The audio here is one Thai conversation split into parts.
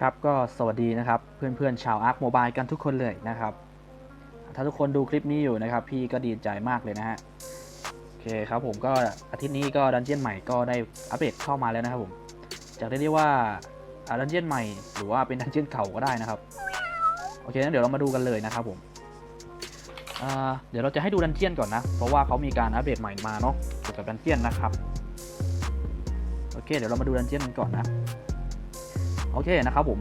ครับก็สวัสดีนะครับเพื่อนๆชาวอาร์คโมบายกันทุกคนเลยนะครับ ถ้าทุกคนดูคลิปนี้อยู่นะครับ พี่ก็ดีใจมากเลยนะฮะโอเคครับผมก็อาทิตย์นี้ก็ดันเจียนใหม่ก็ได้อัปเดตเข้ามาแล้วนะครับผมจากได้เรียกว่าดันเจียนใหม่หรือว่าเป็นดันเจียนเก่าก็ได้นะครับโอเคงั้นเดี๋ยวเรามาดูกันเลยนะครับผมเดี๋ยวเราจะให้ดูดันเจียนก่อนนะ เพราะว่าเขามีการอัปเดตใหม่มาเนาะเกี่ยวกับดันเจียนนะครับโอเคเดี๋ยวเรามาดูดันเจียนกันก่อนนะ อเคนะครับผม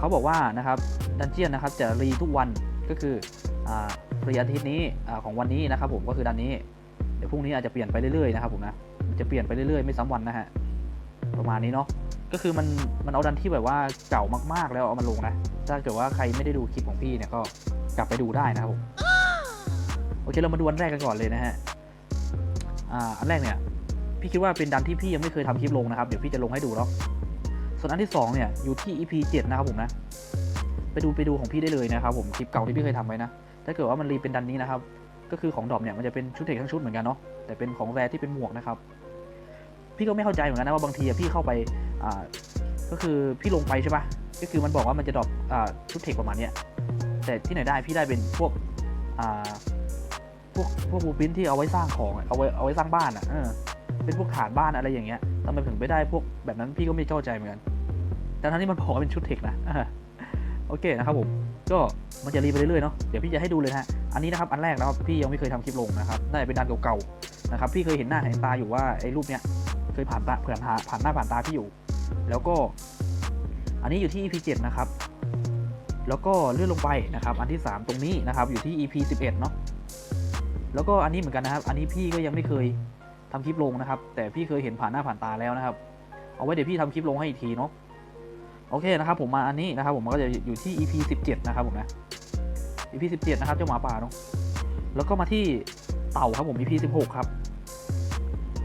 เขาบอกว่านะครับดันเจียนนะครับจะรีทุกวันก็คืออ่ารีอาทิตย์นี้ของวันนี้นะครับผมก็คือดันนี้ เดี๋ยวพรุ่งนี้อาจจะเปลี่ยนไปเรื่อยๆนะครับผมนะจะเปลี่ยนไปเรื่อยๆไม่ซ้ำวันนะฮะประมาณนี้เนาะก็คือมันมันเอาดันที่แบบว่าเก่ามากๆแล้วเอามาลงนะถ้าเกิดว่าใครไม่ได้ดูคลิปของพี่เนี่ยก็กลับไปดูได้นะครับผมโอเคเรามาดูอันแรกกันก่อนเลยนะฮะอ่าอันแรกเนี่ยพี่คิดว่าเป็นดันที่พี่ยังไม่เคยทำคลิปลงนะครับเดี๋ยวพี่จะลงให้ดูเนาะ ส่วนอันที่ 2 เนี่ยอยู่ที่ EP 7 นะครับผมนะ ไปดูไปดูของพี่ได้เลยนะครับผมคลิปเก่าที่พี่เคยทำไว้นะ ถ้าเกิดว่ามันรีเป็นดันนี้นะครับ ก็คือของดอปเนี่ยมันจะเป็นชุดเทคทั้งชุดเหมือนกันเนาะ แต่เป็นของแรที่เป็นหมวกนะครับ พี่ก็ไม่เข้าใจเหมือนกันนะว่าบางทีพี่เข้าไปอ่าก็คือพี่ลงไปใช่ปะก็คือมันบอกว่ามันจะดรอปชุดเทคประมาณนี้แต่ที่ไหนได้พี่ได้เป็นพวกพวกพวกบูปินที่เอาไว้สร้างของเอาไว้เอาไว้สร้างบ้านอะ เป็นพวกฐานบ้านอะไรอย่างเงี้ยทำไมถึงไม่ได้พวกแบบนั้นพี่ก็ไม่เข้าใจเหมือนกันแต่ทั้งนี้มันบอกว่าเป็นชุดเทคนะโอเคนะครับผมก็มันจะรีไปเรื่อยๆเนาะเดี๋ยวพี่จะให้ดูเลยนะฮะอันนี้นะครับอันแรกนะครับพี่ยังไม่เคยทำคลิปลงนะครับน่าจะเป็นดันเก่าๆนะครับพี่เคยเห็นหน้าเห็นตาอยู่ว่าไอ้รูปเนี้ยเคยผ่านตาผ่านหาผ่านหน้าผ่านตาพี่อยู่ แล้วก็ อันนี้อยู่ที่ EP 7นะครับแล้วก็เลื่อนลงไปนะครับ อันที่ 3 ตรงนี้นะครับอยู่ที่ EP 11เนาะแล้วก็อันนี้เหมือนกันนะครับ อันนี้พี่ก็ยังไม่เคย ทำคลิปลงนะครับ แต่พี่เคยเห็นผ่านหน้าผ่านตาแล้วนะครับ เอาไว้เดี๋ยวพี่ทำคลิปลงให้อีกทีเนาะโอเคนะครับผมมาอันนี้นะครับ ผมมันก็จะอยู่ที่ EP 17 นะครับผมนะ EP 17 นะครับเจ้าหมาป่าเนาะแล้วก็มาที่เต่าครับผม EP 16 ครับ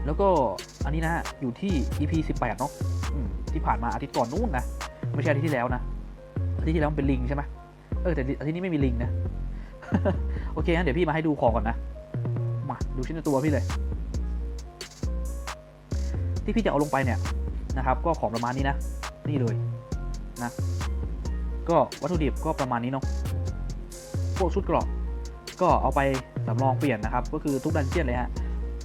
แล้วก็อันนี้นะฮะอยู่ที่ EP 18 เนาะที่ผ่านมาอาทิตย์ก่อนนู้นนะไม่ใช่อาทิตย์ที่แล้วนะอาทิตย์ที่แล้วมันเป็นลิงใช่ไหมเออแต่อาทิตย์นี้ไม่มีลิงนะโอเคงั้นเดี๋ยวพี่มาให้ดูของก่อนนะมาดูชิ้นตัวพี่เลย ที่พี่จะเอาลงไปเนี่ยนะครับ ก็ของประมาณนี้นะ นี่เลยนะ ก็วัตถุดิบก็ประมาณนี้เนาะพวกชุดกรอบก็เอาไปสำรองเปลี่ยนนะครับ ก็คือทุกดันเจียนเลยฮะ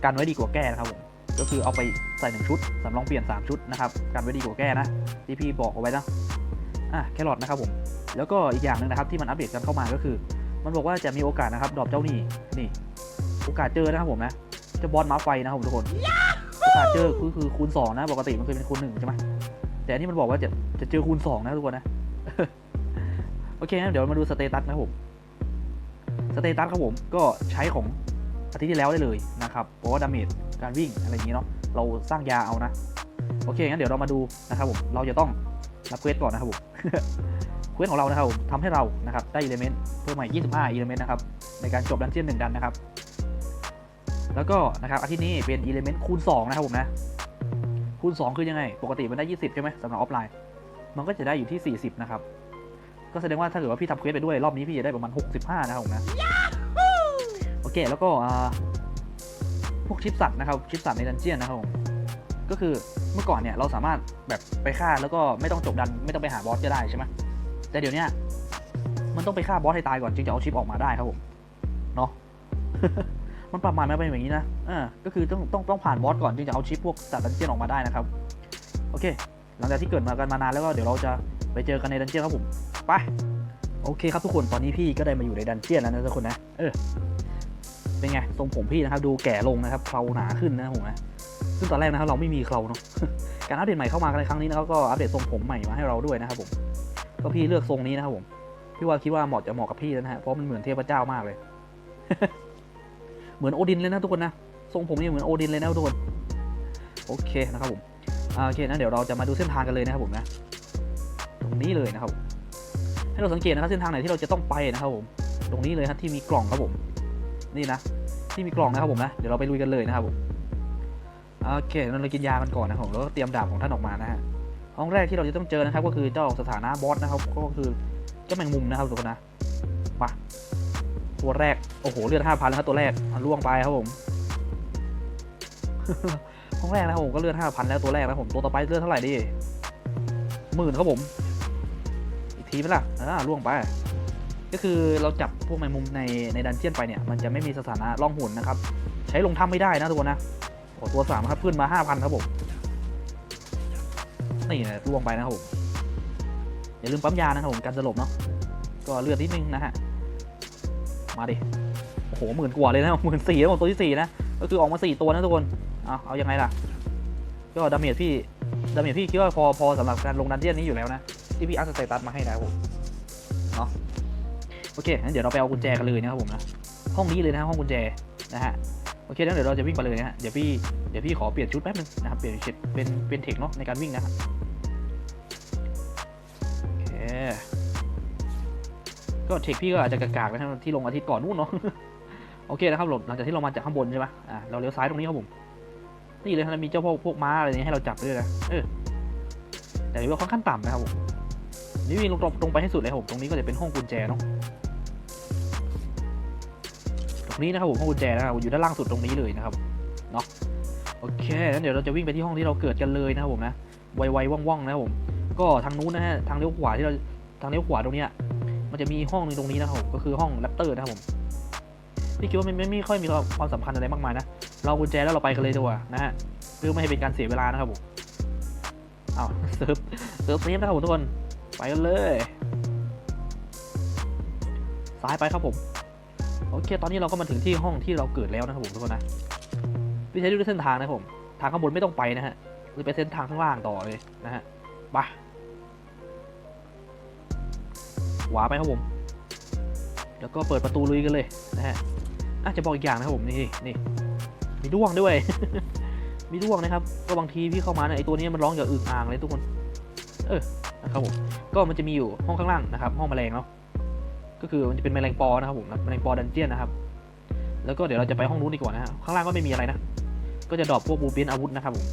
กันไว้ดีกว่าแก้นะครับผมก็คือเอาไปใส่หนึ่งชุดสำรองเปลี่ยน 3 ชุดนะครับกันไว้ดีกว่าแก้นะ ที่พี่บอกเอาไว้นะอะแครอทนะครับผมแล้วก็อีกอย่างหนึ่งนะครับที่มันอัปเดตกันเข้ามาก็คือ มันบอกว่าจะมีโอกาสนะครับดรอปเจ้านี่นี่ โอกาสเจอนะครับผมนะจะบอลม้าไฟนะครับผมทุกคนาสเจอคือคือคูณ2นะ ปกติมันเคยเป็นคูณหนึ่งใช่ไหมแต่อันนี้มันบอกว่าจะจะเจอคูณ2นะทุกคนนะ โอเคนะเดี๋ยวมาดูสเตตัสนะครับผมสเตตัสครับผมก็ใช้ของอาทิตย์ที่แล้วได้เลยนะครับ เพราะว่าดาเมจการวิ่งอะไรอย่างนี้เนาะเราสร้างยาเอานะ โอเคงั้นเดี๋ยวเรามาดูนะครับผมเราจะต้องรับเควสก่อนนะครับผมเควสของเรานะครับผมทำให้เรานะครับได้อิเลเมนต์เพิ่มใหม่ 25อิเลเมนต์นะครับในการจบดันเจียนหนึ่งดันนะครับ แล้วก็นะครับอาทิตย์นี้เป็นอิเลเมนต์คูณ 2 นะครับผมนะ คูณ 2 คือยังไง ปกติมันได้ 20 ใช่ไหมสำหรับออฟไลน์ มันก็จะได้อยู่ที่ 40 นะครับ ก็แสดงว่าถ้าเกิดว่าพี่ทำเควสไปด้วย รอบนี้พี่จะได้ประมาณ 65 นะครับผมนะ โอเค แล้วก็อ่าพวกชิปสัตว์นะครับ ชิปสัตว์ในดันเจียนนะครับผม ก็คือเมื่อก่อนเนี่ยเราสามารถแบบไปฆ่าแล้วก็ไม่ต้องจบดันไม่ต้องไปหาบอสก็ได้ใช่ไหมแต่เดี๋ยวเนี้ยมันต้องไปฆ่าบอสให้ตายก่อนจึงจะเอาชิปออกมาได้ครับผม เนาะ มันปรับมาไม่เป็นอย่างนี้นะอ่าก็คือต้องต้องต้องผ่านบอสก่อนจึงจะเอาชิปพวกสัตว์ดันเจียนออกมาได้นะครับ โอเค หลังจากที่เกิดมากันมานานแล้วก็เดี๋ยวเราจะไปเจอกันในดันเจียนครับผม ไป โอเคครับทุกคน ตอนนี้พี่ก็ได้มาอยู่ในดันเจียนแล้วนะทุกคนนะ เออ เป็นไง ทรงผมพี่นะครับ ดูแก่ลงนะครับเคราหนาขึ้นนะผมนะซึ่งตอนแรกนะครับเราไม่มีเคราเนาะ การอัปเดตใหม่เข้ามาในครั้งนี้นะครับก็อัปเดตทรงผมใหม่มาให้เราด้วยนะครับผม ก็พี่เลือกทรงนี้นะครับผม พี่ว่าคิดว่าเหมาะจะเหมาะกับพี่แล้วนะฮะ เพราะมันเหมือนเทพเจ้ามากเลย เหมือนโอดินเลยนะทุกคนนะ ทรงผมนี่เหมือนโอดินเลยนะทุกคน โอเคนะครับผมโอเคนะเดี๋ยวเราจะมาดูเส้นทางกันเลยนะครับผมนะ ตรงนี้เลยนะครับ ให้เราสังเกตนะครับเส้นทางไหนที่เราจะต้องไปนะครับผม ตรงนี้เลยครับที่มีกล่องครับผม นี่นะ ที่มีกล่องนะครับผมนะ เดี๋ยวเราไปลุยกันเลยนะครับผม โอเคงั้นเรากินยากันก่อนนะครับผมแล้วก็เตรียมดาบของท่านออกมานะฮะ ห้องแรกที่เราจะต้องเจอนะครับ ก็คือเจ้าสถานะบอสนะครับ ก็คือเจ้าแมงมุมนะครับทุกคนนะ มา ตัวแรก โอ้โห เลือดห้าพันแล้วครับตัวแรกอะล่วงไปครับผมห้องแรกนะครับผมก็เลือดห้าพันแล้วตัวแรกนะผมตัวต่อไปเลือดเท่าไหร่ดีหมื่นครับผม อีกทีไหมล่ะอ่าล่วงไป ก็คือเราจับพวกแมงมุมในในดันเจียนไปเนี่ย มันจะไม่มีสถานะล่องหุ่นนะครับ ใช้ลงถ้ำไม่ได้นะทุกคนนะโอ้ตัวสามครับขึ้นมาห้าพันครับผมนี่นะล่วงไปนะครับผมอย่าลืมปั๊มยานะครับผมกันสลบเนาะก็เลือดนิดนึงนะฮะ มาดิ โอ้โหหมื่นกว่าเลยนะหมื่นสี่แล้วผมตัวที่สี่นะ ก็คือออกมาสี่ตัวนะทุกคน เอาเอายังไงล่ะ ก็ดาเมจพี่ ดาเมจพี่คิดว่าพอพอสำหรับการลงดันเจียนนี้อยู่แล้วนะ ที่พี่อัพสเตตัสมาให้นะครับผม เนาะโอเคงั้นเดี๋ยวเราไปเอากุญแจกันเลยนะครับผมนะ ห้องนี้เลยนะห้องกุญแจนะฮะโอเคงั้นเดี๋ยวเราจะวิ่งไปเลยนะฮะ เดี๋ยวพี่ เดี๋ยวพี่ขอเปลี่ยนชุดแป๊บนึงนะครับ เปลี่ยนชุดเป็น เป็นเทคเนาะในการวิ่งนะครับ ก็เทคพี่ก็อาจจะกากๆนะครับที่ลงอาทิตย์ก่อนนู่นเนาะโอเคนะครับหลังจากที่เรามาจากข้างบนใช่ไหมอ่าเราเลี้ยวซ้ายตรงนี้ครับผมนี่เลยครับมีเจ้าพวกพวกม้าอะไรนี้ให้เราจับด้วยนะเออแต่ว่าค่อนข้างต่ำนะครับผมนี่วิ่งลงตรงตรงไปให้สุดเลยครับผมตรงนี้ก็จะเป็นห้องกุญแจเนาะตรงนี้นะครับผมห้องกุญแจนะครับอยู่ด้านล่างสุดตรงนี้เลยนะครับเนาะโอเคงั้นเดี๋ยวเราจะวิ่งไปที่ห้องที่เราเกิดกันเลยนะครับผมนะไวๆว่องๆนะครับผมก็ทางนู้นนะฮะทางเลี้ยวขวาที่เราทางเลี้ยวขวาตรงเนี้ย มันจะมีห้องหนึงตรงนี้นะครับผมก็คือห้องแรปเตอร์นะครับผมพี่คิดว่ามันไม่ไม่ค่อยมีความสำคัญอะไรมากมายนะ เรากุญแจแล้วเราไปกันเลยดีกว่านะฮะเพื่อไม่ให้เป็นการเสียเวลานะครับผมเอาเซิร์ฟเซิร์ฟเซฟนะครับผมทุกคนไปกันเลยซ้ายไปครับผมโอเค ตอนนี้เราก็มาถึงที่ห้องที่เราเกิดแล้วนะครับผมทุกคนนะพี่ใช้ด้วยเส้นทางนะครับผม ทางข้างบนไม่ต้องไปนะฮะหรือไปเส้นทางข้างล่างต่อเลยนะฮะไป ขวาไปครับผม แล้วก็เปิดประตูลุยกันเลยนะฮะอาจจะบอกอีกอย่างนะครับผมนี่นี่มีด้วงด้วย มีด้วงนะครับ ก็บางทีพี่เข้ามาเนี่ยไอตัวนี้มันร้องอย่าอึ่งอ่างเลยทุกคน เออนะครับผม ก็มันจะมีอยู่ห้องข้างล่างนะครับ ห้องแมลงเนาะ ก็คือมันจะเป็นแมลงปอนะครับผมแมลงปอดันเจียนนะครับ แล้วก็เดี๋ยวเราจะไปห้องนู้นดีกว่านะฮะข้างล่างก็ไม่มีอะไรนะ ก็จะดรอปพวกบูปินอาวุธนะครับผม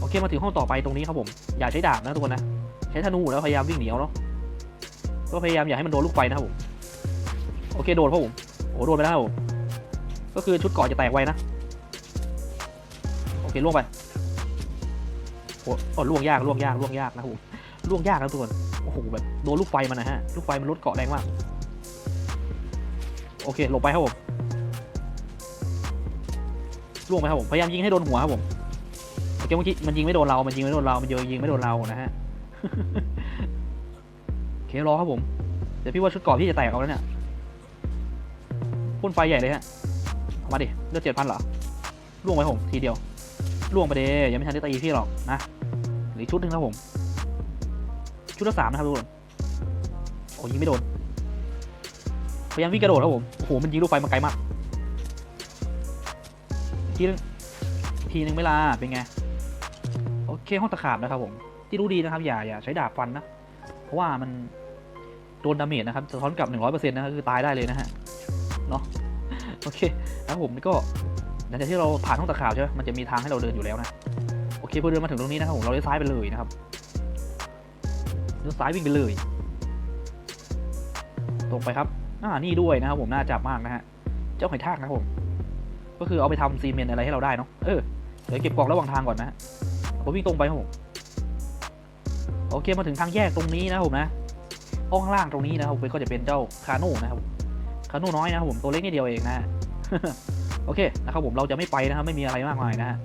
โอเคมาถึงห้องต่อไปตรงนี้ครับผม อย่าใช้ดาบนะทุกคนนะ ใช้ธนูแล้วพยายามวิ่งเหนีเอาเนาะ ก็พยายามอย่าให้มันโดนลูกไฟนะครับผมโอเคโดนครับผมโอ้โดนไปแล้วครับผมก็คือชุดเกราะจะแตกไวนะโอเคล่วงไปโอ้โอ้ล่วงยากล่วงยากล่วงยากนะครับผมล่วงยากนะทุกคนโอ้โหแบบโดนลูกไฟมันนะฮะลูกไฟมันลดเกาะแรงมากโอเคหลบไปครับผมล่วงไปครับผมพยายามยิงให้โดนหัวครับผมโอเคเมื่อกี้มันยิงไม่โดนเรา มันยิงไม่โดนเรา มันยิงไม่โดนเรานะฮะ เครอครับผม เดี๋ยวพี่ว่าชุดเกราะพี่จะแตกเอาแล้วเนี่ยพ่นไฟใหญ่เลยฮะเอามาดิเลือดเจ็ดพันเหรอล่วงไปผมทีเดียวล่วงไปเดยยังไม่ทันได้ตีพี่หรอกนะหรือชุดหนึ่งครับผม ชุดละสามนะครับทุกคนโอ้ยิงไม่โดนพยายามวิ่งกระโดดครับผมโอ้โหมันยิงลูกไฟมาไกลมากทีนึงทีนึงไม่ลาเป็นไงโอเคห้องตะขาบนะครับผมที่รู้ดีนะครับอย่าอย่าใช้ดาบฟันนะ เพราะว่ามัน โดนดาเมจนะครับสะท้อนกลับ 100%นะคือตายได้เลยนะฮะเนาะโอเคนะครับผมก็หลังจากที่เราผ่านห้องตะขาบใช่ไหมมันจะมีทางให้เราเดินอยู่แล้วนะโอเคพอเดินมาถึงตรงนี้นะครับผมเราเลี้ยวซ้ายไปเลยนะครับเลี้ยวซ้ายวิ่งไปเลย ตรงไปครับอ่านี่ด้วยนะครับผมน่าจับมากนะฮะเจ้าหอยทากนะครับผมก็คือเอาไปทำซีเมนต์อะไรให้เราได้เนาะเออเดี๋ยวเก็บกล่องระหว่างทางก่อนนะผมวิ่งตรงไปครับผมโอเคมาถึงทางแยกตรงนี้นะผมนะ ข้างล่างตรงนี้นะครับผมก็จะเป็นเจ้าคาโน่นะครับคาโน่น้อยนะครับผมตัวเล็กนิดเดียวเองนะโอเคนะครับผมเราจะไม่ไปนะครับไม่มีอะไรมากมายนะฮะ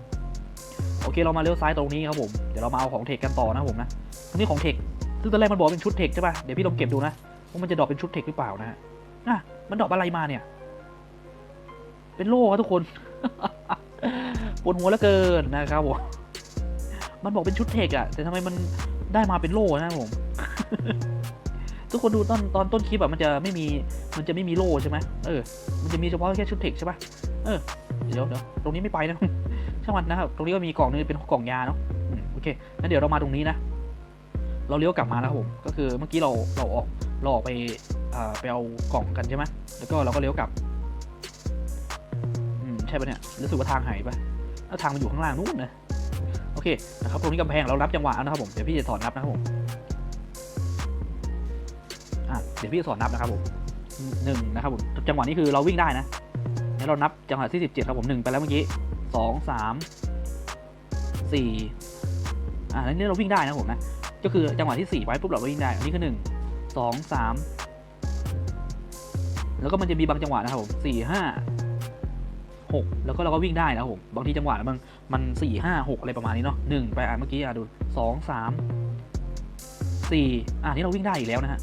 โอเคเรามาเลี้ยวซ้ายตรงนี้ครับผมเดี๋ยวเรามาเอาของเทคกันต่อนะผมนะตรงนี้ของเทคซึ่งตอนแรกมันบอกเป็นชุดเทคใช่ป่ะเดี๋ยวพี่ลองเก็บดูนะว่ามันจะดรอปเป็นชุดเทคหรือเปล่านะฮะอะมันดรอปอะไรมาเนี่ย เป็นโล่ครับทุกคนปวดหัวเหลือเกินนะครับผมมันบอกเป็นชุดเทคอะแต่ทำไมมันได้มาเป็นโล่นะครับผม ทุกคนดูตอนตอนต้นคลิปอะมันจะไม่มีมันจะไม่มีโล่ใช่ไหมเออมันจะมีเฉพาะแค่ชุดเทคใช่ปะเออเดี๋ยวเดี๋ยวตรงนี้ไม่ไปนะช่างมันนะครับตรงนี้ก็มีกล่องนึงเป็นกล่องยาเนาะโอเคงั้นเดี๋ยวเรามาตรงนี้นะ เราเลี้ยวกลับมานะครับผมก็คือเมื่อกี้เราเราออกเราออกไปอ่าไปเอากล่องกันใช่ไหมแล้วก็เราก็เลี้ยวกลับอืมใช่ปะเนี่ยรู้สึกว่าทางหายปะแล้วทางมันอยู่ข้างล่างนู่นนะโอเคนะครับตรงนี้กำแพงเรานับจังหวะนะครับผมเดี๋ยวพี่จะสอนนับนะครับผม อะเดี๋ยวพี่สอนนับนะครับผมหนึ่งนะครับผมจังหวะนี้คือเราวิ่งได้นะงั้นเรานับจังหวะที่สิบเจ็ดครับผมหนึ่งไปแล้วเมื่อกี้สองสามสี่อะอันนี้เราวิ่งได้นะผมนะก็คือจังหวะที่สี่ไปปุ๊บเราวิ่งได้อันนี้คือหนึ่งสองสามแล้วก็มันจะมีบางจังหวะนะครับผมสี่ห้าหกแล้วก็เราก็วิ่งได้นะครับผมบางทีจังหวะมันมันสี่ห้าหกอะไรประมาณนี้เนาะหนึ่งไปอะเมื่อกี้อะดูสองสามสี่อะนี่เราวิ่งได้อีกแล้วนะฮะ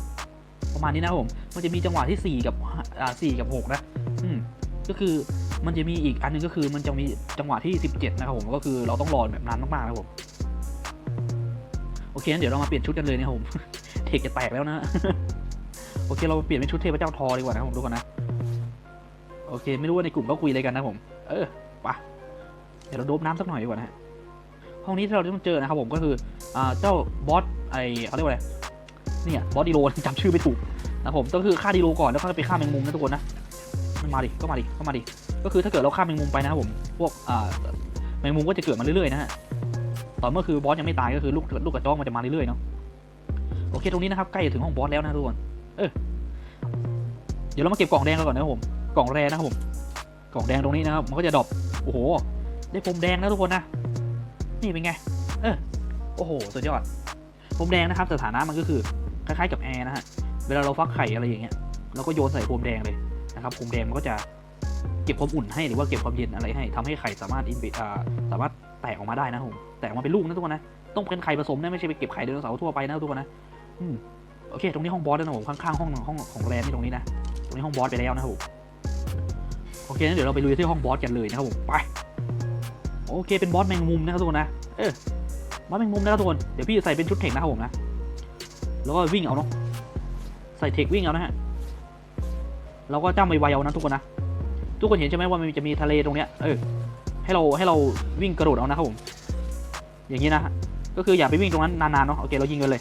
ประมาณนี้นะผม มันจะมีจังหวะที่สี่กับอ่าสกับหกนะ อืมก็คือมันจะมีอีกอันหนึงก็คือมันจะมีจังหวะที่สิบเจ็ดนะครับผมก็คือเราต้องรอแบบนานมากๆนะครับผมโอเคงั้นเดี๋ยวเรามาเปลี่ยนชุดกันเลยนะครับผมเทคจะแตกแล้วนะโอเคเราเปลี่ยนเป็นชุดเทพเจ้าทอดีกว่านะครับผมทุกคนนะโอเค ไม่รู้ว่าในกลุ่มเขาคุยอะไรกันนะผม เออไปะเดี๋ยวเราโดบน้ำสักหน่อยดีกว่านะฮะห้องนี้ที่เราต้องเจอนะครับผมก็คืออ่าเจ้าบอสไอเขาเรียกว่าอะไร เนี่ยบอสดีโลจำชื่อไม่ถูกนะผมก็คือฆ่าดีโลก่อนแล้วก็ไปฆ่าแมงมุมนะทุกคนนะมันมาดิก็มาดิก็มาดิก็คือถ้าเกิดเราฆ่าแมงมุมไปนะครับผมพวกอ่าแมงมุมก็จะเกิดมาเรื่อยๆนะฮะต่อเมื่อคือบอสยังไม่ตายก็คือลูกลูกกระจอกมันจะมาเรื่อยๆเนาะโอเคตรงนี้นะครับใกล้จะถึงห้องบอสแล้วนะทุกคนเออเดี๋ยวเรามาเก็บกล่องแดงกันก่อนนะครับผมกล่องแรนะครับผมกล่องแดงตรงนี้นะครับมันก็จะดรอปโอ้โห ได้ผมแดงนะทุกคนนะนี่เป็นไง เออโอ้โหสุดยอดผมแดงนะครับสถานะมันก็คือ คล้ายๆกับแอร์นะฮะ เวลาเราฟักไข่อะไรอย่างเงี้ยเราก็โยนใส่ผมแดงเลยนะครับผมแดงมันก็จะเก็บความอุ่นให้หรือว่าเก็บความเย็นอะไรให้ทำให้ไข่สามารถอินบิอ่าสามารถแตกออกมาได้นะผมแตกออกมาเป็นลูกนะทุกคนนะต้องเป็นไข่ผสมนะไม่ใช่ไปเก็บไข่ไดโนเสาร์ทั่วไปนะทุกคนนะอืมโอเค ตรงนี้ห้องบอสนะผมข้างๆห้องห้องของแรนนี่ตรงนี้นะตรงนี้ห้องบอสไปแล้วนะครับผมโอเคงั้นเดี๋ยวเราไปลุยที่ห้องบอสกันเลยนะครับผมไปโอเคเป็นบอสแมงมุมนะครับทุกคนนะเออบอสแมงมุมนะครับทุกคนเดี๋ยวพี่ใส่เป็นชุดเทคนะครับผมนะ แล้วก็วิ่งเอาเนาะใส่เทควิ่งเอานะฮะแล้วก็จ้ำไวเอานะทุกคนนะทุกคนเห็นใช่ไหมว่ามันจะมีทะเลตรงเนี้ยเออให้เราให้เราวิ่งกระโดดเอานะครับผมอย่างนี้นะก็คืออย่าไปวิ่งตรงนั้นนานๆเนาะโอเคเรายิงกันเลย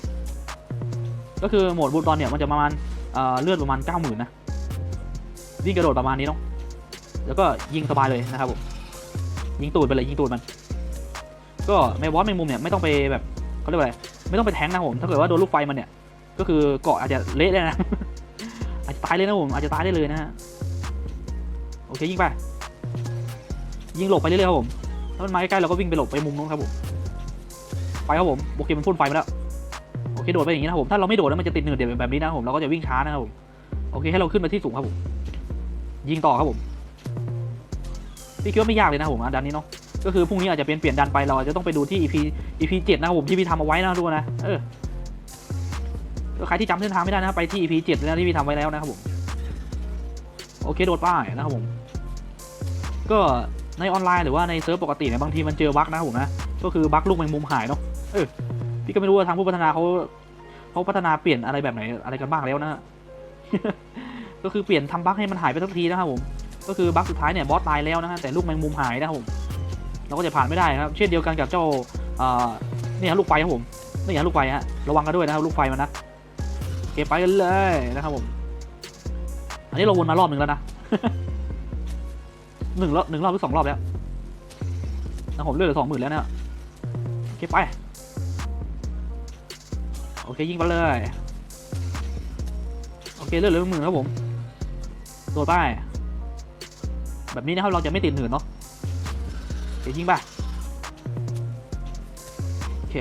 ก็คือโหมดบูตอนเนี่ยมันจะประมาณเอ่อเลือดประมาณเก้าหมื่นนะวิ่งกระโดดประมาณนี้เนาะแล้วก็ยิงสบายเลยนะครับผมยิงตูดไปเลยยิงตูดมัน ก็แมววอสแมงมุมเนี่ยไม่ต้องไปแบบเขาเรียกว่าอะไร ไม่ต้องไปแทงนะผม ถ้าเกิดว่าโดนลูกไฟมันเนี่ย ก็คือเกาะอาจจะเละได้นะ อาจจะตายเลยนะผม อาจจะตายได้เลยนะฮะ โอเคยิงไป ยิงหลบไปเรื่อยๆครับผม ถ้ามันมาใกล้ๆเราก็วิ่งไปหลบไปมุมนู้นครับผม ไปครับผม โอเคมันพ่นไฟมาแล้ว โอเคโดดไปอย่างนี้นะครับผม ถ้าเราไม่โดดแล้วมันจะติดหนืดเดี๋ยวแบบนี้นะผม เราก็จะวิ่งช้านะครับผม โอเคให้เราขึ้นมาที่สูงครับผม ยิงต่อครับผม พี่คิดว่าไม่ยากเลยนะผมอะดันนี้เนาะ ก็คือพรุ่งนี้อาจจะเป็นเปลี่ยนดันไปเราอาจจะต้องไปดูที่ EP EP เจ็ดนะครับผมที่พี่ทำเอาไว้นะทุกคนนะเออใครที่จำเส้นทางไม่ได้นะไปที่ EP เจ็ดนะที่พี่ทำไว้แล้วนะครับผมโอเคโดดป้ายนะครับผม ก็ในออนไลน์หรือว่าในเซิร์ฟปกติเนี่ยบางทีมันเจอบั๊กนะครับผมนะก็คือบั๊กลูกแมงมุมหายเนาะเออพี่ก็ไม่รู้ว่าทางผู้พัฒนาเขาเขาพัฒนาเปลี่ยนอะไรแบบไหนอะไรกันบ้างแล้วนะก็คือเปลี่ยนทำบั๊กให้มันหายไปสักทีนะครับผม ก็คือบั๊กสุดท้ายเนี่ยบอสตายแล้วนะฮะแต่ลูกแมงมุมหายนะครับผม เราก็จะผ่านไม่ได้ครับ เช่นเดียวกันกับเจ้าเนี่ฮะลูกไฟครับผมนี่ฮะลูกไฟฮะระวังกันด้วยนะครับลูกไฟมันนะเก็บไปกันเลยนะครับผม อันนี้เราวนมารอบหนึ่งแล้วนะหนึ่งรอบหนึ่งรอบหรือสองรอบแล้วนะผมเลือดเหลือสองหมื่นแล้วเนี่ยโอเคไป โอเคยิงไปเลยโอเคเลือดเหลือหมื่นครับผมโดดไปแบบนี้นะครับเราจะไม่ติดหนืดเนาะ โอเคยิงไปโอเค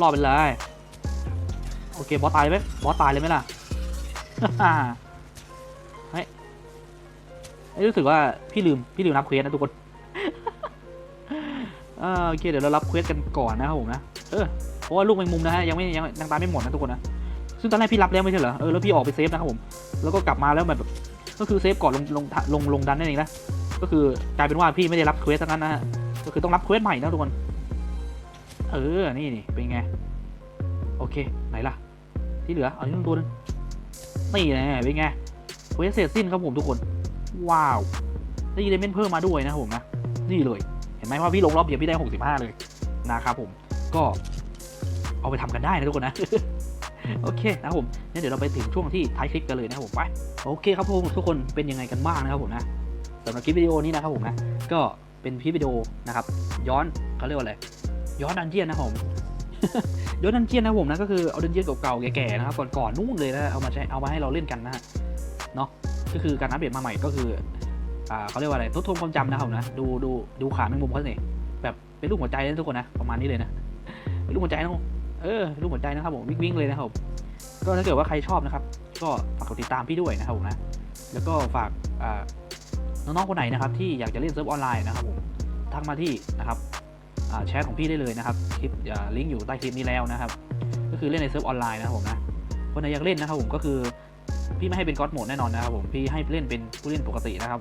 รอดไปเลย โอเค บอสตายเลยไหมบอสตายเลยไหมล่ะเฮ้ยรู้สึกว่าพี่ลืม พี่ลืมนับเควสนะทุกคนโอเค เดี๋ยวเรารับเควสกันก่อนนะครับผมนะ เออ เพราะว่าลูกแมงมุมนะฮะยังไม่ยังยังตายไม่หมดนะทุกคนนะ ซึ่งตอนแรกพี่รับแล้วไม่ใช่เหรอ เออแล้วพี่ออกไปเซฟนะครับผม แล้วก็กลับมาแล้วแบบ ก็คือเซฟก่อนลงลงลงลงดันนั่นเองนะ ก็คือกลายเป็นว่าพี่ไม่ได้รับเควสทั้งนั้นนะฮะก็คือต้องรับเควสใหม่นะทุกคน เออ นี่นี่เป็นไง โอเค ไหนล่ะ ที่เหลือ เอาที่นึงตัวนึงนี่แน่เป็นไงเควสเสร็จสิ้นครับผมทุกคน ว้าว ได้ยีเลเมนเพิ่มมาด้วยนะครับผมนะ นี่เลย เห็นไหมว่าพี่ลงรอบเดียวพี่ได้ 65 เลยนะครับผม ก็เอาไปทำกันได้นะทุกคนนะ โอเคนะครับผมงั้นเดี๋ยวเราไปถึงช่วงที่ท้ายคลิปกันเลยนะครับผมไป โอเคครับผมทุกคนเป็นยังไงกันบ้างนะครับผมนะ สำหรับคลิปวิดีโอนี้นะครับผมนะ ก็เป็นคลิปวิดีโอนะครับ ย้อนเขาเรียกว่าอะไร ย้อนดันเจียนนะผม ย้อนดันเจียนนะผมนะก็คือเอาดันเจียนเก่าๆแก่ๆนะครับก่อนๆนู่นเลยนะเอามาใช้เอามาให้เราเล่นกันนะฮะเนาะก็คือการอัปเดตมาใหม่ก็คืออ่าเขาเรียกว่าอะไรทบทวนความจำนะครับผมนะดูดูดูขาแมงมุมเขาสิแบบเป็นรูปหัวใจนะทุกคนนะประมาณนี้เลยนะเป็นรูปหัวใจนะเออเป็นรูปหัวใจนะครับผมวิ่งๆเลยนะครับก็ถ้าเกิดว่าใครชอบนะครับ ก็ฝากกดติดตามพี่ด้วยนะครับผมนะแล้วก็ฝากอ่า น้องๆคนไหนนะครับที่อยากจะเล่นเซิร์ฟออนไลน์นะครับผมทักมาที่นะครับแชทของพี่ได้เลยนะครับคลิปอ่าลิงก์อยู่ใต้คลิปนี้แล้วนะครับ ก็คือเล่นในเซิร์ฟออนไลน์นะครับผมนะคนไหนอยากเล่นนะครับผมก็คือพี่ไม่ให้เป็นก็อดโหมดแน่นอนนะครับผมพี่ให้เล่นเป็นผู้เล่นปกตินะครับ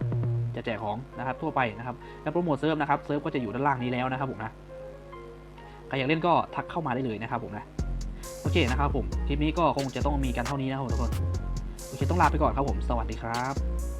จะแจกของนะครับทั่วไปนะครับแล้วโปรโมทเซิร์ฟนะครับเซิร์ฟก็จะอยู่ด้านล่างนี้แล้วนะครับผมนะใครอยากเล่นก็ทักเข้ามาได้เลยนะครับผมนะโอเคนะครับผมคลิปนี้ก็คงจะต้องมีกันเท่านี้นะครับทุกคนโอเคต้องลาไปก่อนครับผมสวัสดีครับ